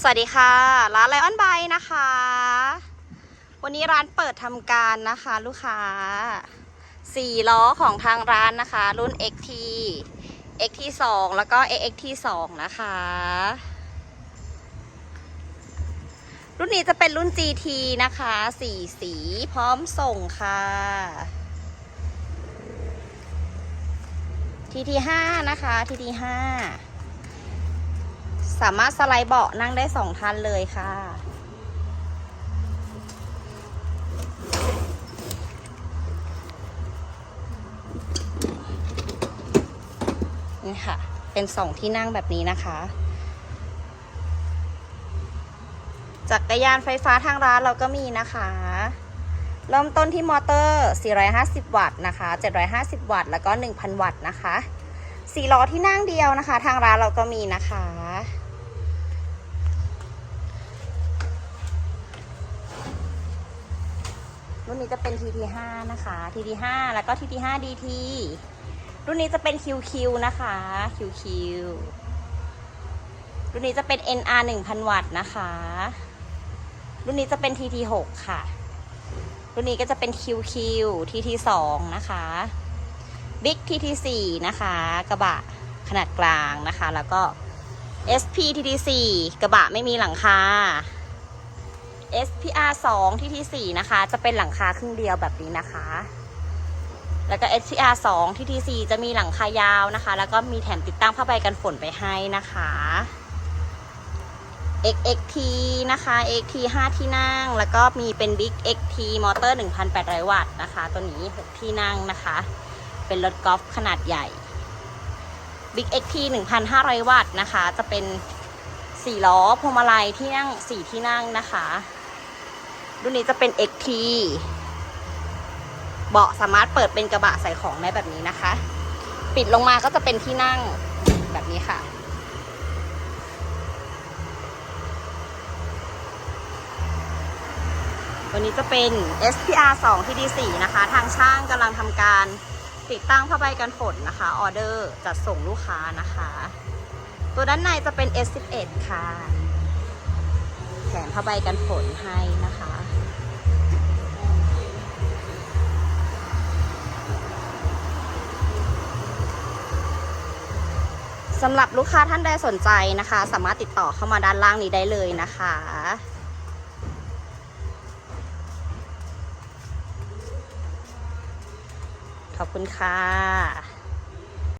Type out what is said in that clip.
สวัสดีค่ะ ร้านไลออนไบนะคะ วันนี้ร้านเปิดทำการนะคะ ลูกค้า4ล้อของทางร้านนะคะ รุ่น XT XT 2แล้วก็ AXT 2นะคะ รุ่นนี้จะเป็นรุ่น GT นะคะ4สีพร้อมส่งค่ะ TT 5นะคะ TT 5 สามารถสไลด์เบาะนั่งได้สองท่านเลยค่ะ นี่ค่ะ เป็นสองที่นั่งแบบนี้นะคะจักรยานไฟฟ้าทางร้านเราก็มีนะคะ เริ่มต้นที่มอเตอร์ 450 วัตต์นะคะ 750 วัตต์ แล้วก็ 1,000 วัตต์นะคะสี่ล้อที่นั่งเดียวนะคะ ทางร้านเราก็มีนะคะ รุ่นนี้จะเป็น TT5 นะคะ TT5 แล้วก็ TT5 DT รุ่นนี้จะเป็น QQ นะคะ QQ รุ่นนี้จะเป็น NR 1000 วัตต์นะคะ รุ่นนี้จะเป็น TT6 ค่ะ รุ่นนี้ก็จะเป็น QQ TT2 นะคะ Big TT4 นะคะ กระบะขนาดกลางนะคะ แล้วก็ SP TT4 กระบะไม่มีหลังคา SPR 2 TT4 นะคะ จะเป็นหลังคาครึ่งเดียวแบบนี้นะคะ แล้วก็ SPR 2 TT4 จะมีหลังคายาวนะคะ แล้วก็มีแถมติดตั้งผ้าใบกันฝนไปให้นะคะ XXT นะคะ XT 5 ที่นั่ง แล้วก็มีเป็น Big XT มอเตอร์ 1,800 วัตต์นะคะ ตัวนี้ 6 ที่นั่งนะคะ เป็นรถกอล์ฟขนาดใหญ่ Big XT 1,500 วัตต์นะคะ จะเป็น 4 ล้อพวงมาลัยที่นั่ง 4 ที่นั่งนะคะ รุ่นนี้จะเป็น XT เบาะสามารถเปิดเป็นกระบะใส่ของได้แบบนี้นะคะ ปิดลงมาก็จะเป็นที่นั่งแบบนี้ค่ะวันนี้จะเป็น SPR 2 TD4 นะคะ ทางช่างกำลังทำการติดตั้งผ้าใบกันฝนนะคะ ออเดอร์จัดส่งลูกค้านะคะ ตัวด้านในจะเป็น S11 ค่ะ แถมผ้าใบกันฝนให้นะคะสำหรับลูกค้าท่านใดสนใจนะคะ สามารถติดต่อเข้ามาด้านล่างนี้ได้เลยนะคะ ขอบคุณค่ะ